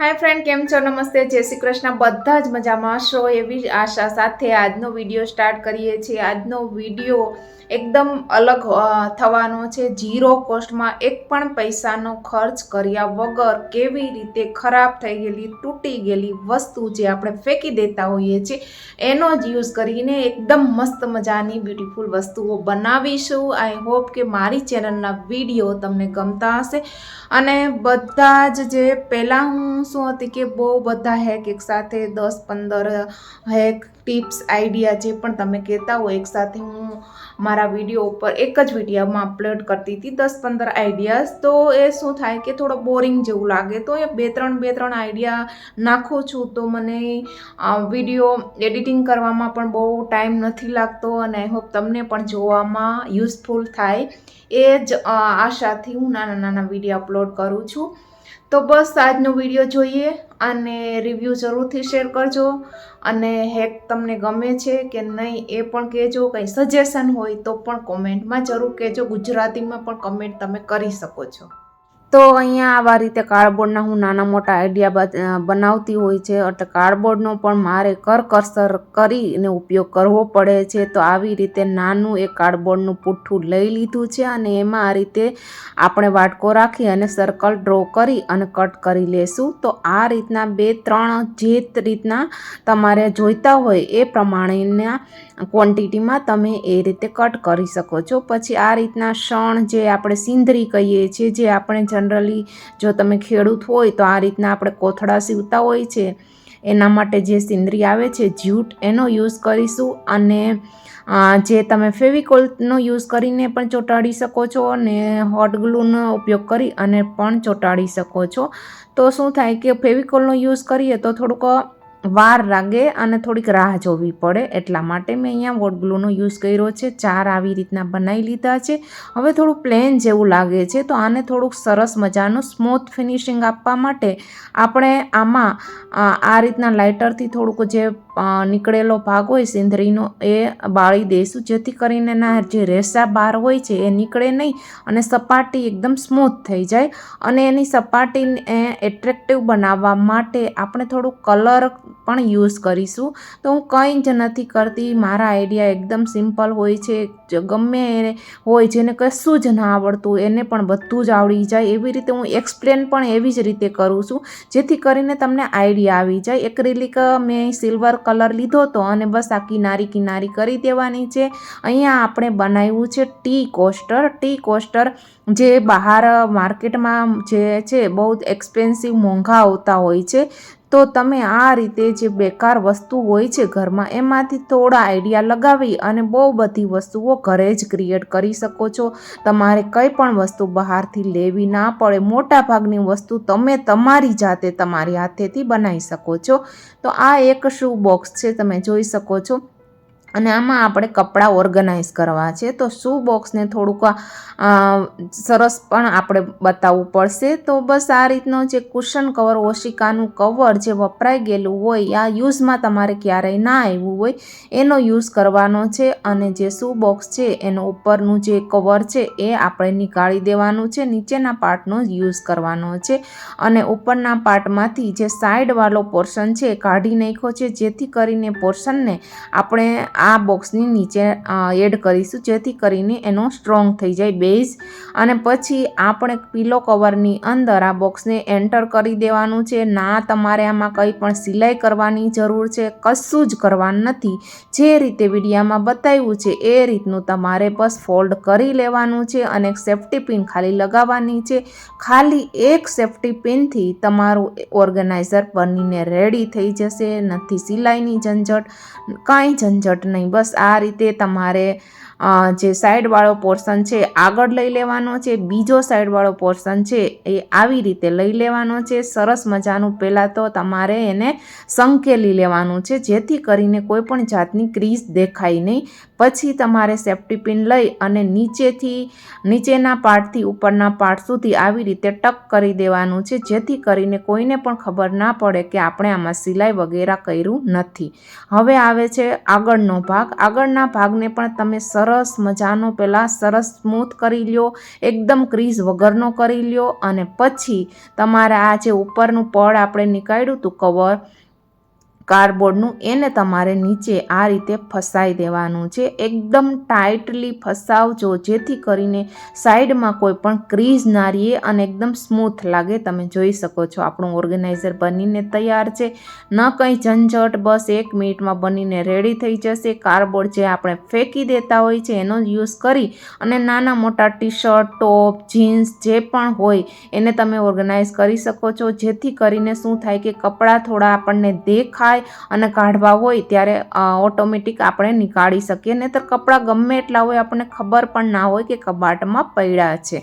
હાય friend કેમ છો? નમસ્તે. જય શ્રી કૃષ્ણ. બધા જ મજામાં હશો એવી આશા સાથે આજનો વીડિયો સ્ટાર્ટ કરીએ છીએ. આજનો વીડિયો એકદમ અલગ થવાનો છે. ઝીરો કોસ્ટમાં એક પણ પૈસાનો ખર્ચ કર્યા વગર કેવી રીતે ખરાબ થઈ ગયેલી, તૂટી ગયેલી વસ્તુ જે આપણે ફેંકી દેતા હોઈએ છીએ, એનો જ યુઝ કરીને એકદમ મસ્ત મજાની બ્યુટીફુલ વસ્તુઓ બનાવીશું. આઈ હોપ કે મારી ચેનલના વીડિયો તમને ગમતા હશે. અને બધા જ જે પહેલાં હું શું હતી કે બહુ બધા હેક એકસાથે દસ, પંદર હેક ટિપ્સ, આઈડિયા જે પણ તમે કહેતા હો એકસાથે હું મારા વીડિયો ઉપર એક જ વિડીયોમાં અપલોડ કરતી હતી દસ, પંદર આઈડિયાઝ. તો એ શું થાય કે થોડો બોરિંગ જેવું લાગે. તો એ બે, ત્રણ બે, ત્રણ આઈડિયા નાખું છું. તો મને વીડિયો એડિટિંગ કરવામાં પણ બહુ ટાઈમ નથી લાગતો અને આઈ હોપ તમને પણ જોવામાં યુઝફુલ થાય. એ જ આશાથી હું નાના નાના વીડિયો અપલોડ કરું છું. તો બસ આજનો વીડિયો જોઈએ અને રિવ્યૂ જરૂરથી શેર કરજો અને હેક તમને ગમે છે કે નહીં એ પણ કહેજો, કંઈ સજેશન હોય તો પણ કોમેન્ટમાં જરૂર કહેજો. ગુજરાતીમાં પણ કમેન્ટ તમે કરી શકો છો. તો અહીંયા આવા રીતે કાર્ડબોર્ડના હું નાના મોટા આઈડિયા બનાવતી હોય છે. એટલે કાર્ડબોર્ડનો પણ મારે કરકસર કરીને ઉપયોગ કરવો પડે છે. તો આવી રીતે નાનું એક કાર્ડબોર્ડનું પુઠ્ઠું લઈ લીધું છે અને એમાં આ રીતે આપણે વાટકો રાખી અને સર્કલ ડ્રો કરી અને કટ કરી લેશું. તો આ રીતના બે, ત્રણ જે રીતના તમારે જોઈતા હોય એ પ્રમાણેના ક્વોન્ટિટીમાં તમે એ રીતે કટ કરી શકો છો. પછી આ રીતના શણ જે આપણે સિંદરી કહીએ છીએ, જે આપણે જનરલી જો તમે ખેડૂત હોય તો આ રીતના આપણે કોથળા સીવતા હોય છે. એના માટે જે સિંદરી આવે છે જ્યુટ એનો યુઝ કરીશું અને જે તમે ફેવિકોલનો યુઝ કરીને પણ ચોંટાડી શકો છો અને હોટ ગ્લુનો ઉપયોગ કરી અને પણ ચોંટાડી શકો છો. તો શું થાય કે ફેવિકોલનો યુઝ કરીએ તો થોડુંક વાર લાગે અને થોડીક રાહ જોવી પડે. એટલા માટે મેં અહીંયા વોટ ગ્લુનો યુઝ કર્યો છે. ચાર આવી રીતના બનાવી લીધા છે. હવે થોડું પ્લેન જેવું લાગે છે. તો આને થોડુંક સરસ મજાનું સ્મૂથ ફિનિશિંગ આપવા માટે આપણે આમાં, આ રીતના લાઇટરથી થોડુંક જે નીકળેલો ભાગ હોય સિંદરીનો એ બાળી દઈશું. જેથી કરીને એના જે રેસા બાર હોય છે, એ નીકળે નહીં અને સપાટી એકદમ સ્મૂથ થઈ જાય અને એની સપાટીને એટ્રેક્ટિવ બનાવવા માટે આપણે થોડું કલર પણ યુઝ કરીશું. તો હું કંઈ જ નથી કરતી. મારા આઈડિયા એકદમ સિમ્પલ હોય છે. ગમે એ હોય, જેને કશું જ ના આવડતું, એને પણ બધું જ આવડી જાય. એવી રીતે હું એક્સપ્લેન પણ એવી જ રીતે કરું છું. જેથી કરીને તમને આઈડિયા આવી જાય. એક્રિલિક મેં સિલ્વર કલર લીધો હતો અને બસ આ કિનારી કિનારી કરી દેવાની છે. અહીંયા આપણે બનાવ્યું છે ટી કોસ્ટર. ટી કોસ્ટર જે બહાર માર્કેટમાં જે છે બહુ એક્સપેન્સિવ મોંઘા આવતા હોય છે. તો તમે આ રીતે જે બેકાર વસ્તુ હોય છે ઘરમાં, એમાંથી થોડા આઈડિયા લગાવી અને બહુ બધી વસ્તુઓ ઘરે જ ક્રિએટ કરી શકો છો. તમારે કંઈ પણ વસ્તુ બહારથી લેવી ના પડે. મોટા ભાગની વસ્તુ તમે તમારી જાતે તમારી હાથેથી બનાવી શકો છો. તો આ એક શૂ બોક્સ છે, તમે જોઈ શકો છો. અને આમાં આપણે કપડાં ઓર્ગનાઇઝ કરવા છે. તો શૂ બોક્સને થોડુંક સરસ પણ આપણે બતાવવું પડશે. તો બસ આ રીતનો જે કુશન કવર ઓશિકાનું કવર જે વપરાઈ ગયેલું હોય, આ યુઝમાં તમારે ક્યારેય ના આવ્યું હોય, એનો યુઝ કરવાનો છે. અને જે શૂ બોક્સ છે, એનો ઉપરનું જે કવર છે, એ આપણે નીકાળી દેવાનું છે. નીચેના પાર્ટનો યુઝ કરવાનો છે. અને ઉપરના પાર્ટમાંથી જે સાઈડવાળો પોર્શન છે, કાઢી નાખ્યો છે. જેથી કરીને પોર્શનને આપણે આ બોક્સની નીચે એડ કરીશું જેથી કરીને એનો સ્ટ્રોંગ થઈ જાય બેઝ. અને પછી આપણે પીલો કવરની અંદર આ બોક્સને એન્ટર કરી દેવાનું છે. ના, તમારે આમાં કંઈ પણ સિલાઈ કરવાની જરૂર છે, કશું જ કરવાનું નથી. જે રીતે વિડીયામાં બતાવ્યું છે, એ રીતનું તમારે બસ ફોલ્ડ કરી લેવાનું છે અને સેફ્ટી પિન ખાલી લગાવવાની છે. ખાલી એક સેફ્ટી પિનથી તમારું ઓર્ગેનાઇઝર બનીને રેડી થઈ જશે. નથી સિલાઈની ઝંઝટ, કાંઈ ઝંઝટ નહીં. બસ આ રીતે તમારે જે સાઈડવાળો પોર્શન છે આગળ લઈ લેવાનો છે, બીજો સાઈડવાળો પોર્શન છે એ આવી રીતે લઈ લેવાનો છે. સરસ મજાનું પહેલાં તો તમારે એને સંકેલી લેવાનું છે, જેથી કરીને કોઈ પણ જાતની ક્રીઝ દેખાય નહીં. પછી તમારે સેફ્ટી પિન લઈ અને નીચેથી, નીચેના પાર્ટથી ઉપરના પાર્ટ સુધી આવી રીતે ટક કરી દેવાનું છે, જેથી કરીને કોઈને પણ ખબર ના પડે કે આપણે આમાં સિલાઈ વગેરે કર્યું નથી. હવે આવે છે આગળનો ભાગ. આગળના ભાગને પણ તમે સરસ સરસ મજાનો પહેલાં સરસ સ્મૂથ કરી લ્યો, એકદમ ક્રીઝ વગરનો કરી લ્યો અને પછી તમારે આ જે ઉપરનું પડ આપણે નીકાળ્યું હતું કવર કાર્ડબોર્ડનું એને તમારે નીચે આ રીતે ફસાઈ દેવાનું છે. એકદમ ટાઈટલી ફસાવજો, જેથી કરીને સાઈડમાં કોઈ પણ ક્રીઝ ના રહીએ અને એકદમ સ્મૂથ લાગે. તમે જોઈ શકો છો, આપણું ઓર્ગેનાઇઝર બનીને તૈયાર છે. ન કંઈ ઝંઝટ, બસ એક મિનિટમાં બનીને રેડી થઈ જશે. કાર્ડબોર્ડ જે આપણે ફેંકી દેતા હોય છે, એનો યુઝ કરી અને નાના મોટા ટી શર્ટ ટોપ, જીન્સ જે પણ હોય, એને તમે ઓર્ગેનાઇઝ કરી શકો છો. જેથી કરીને શું થાય કે કપડાં થોડા આપણને દેખાય અને કાઢવા હોય ત્યારે ઓટોમેટિક આપણે નીકાળી શકીએ. નહીંતર કપડાં ગમે એટલા હોય આપણને ખબર પણ ના હોય કે કબાટમાં પડ્યા છે.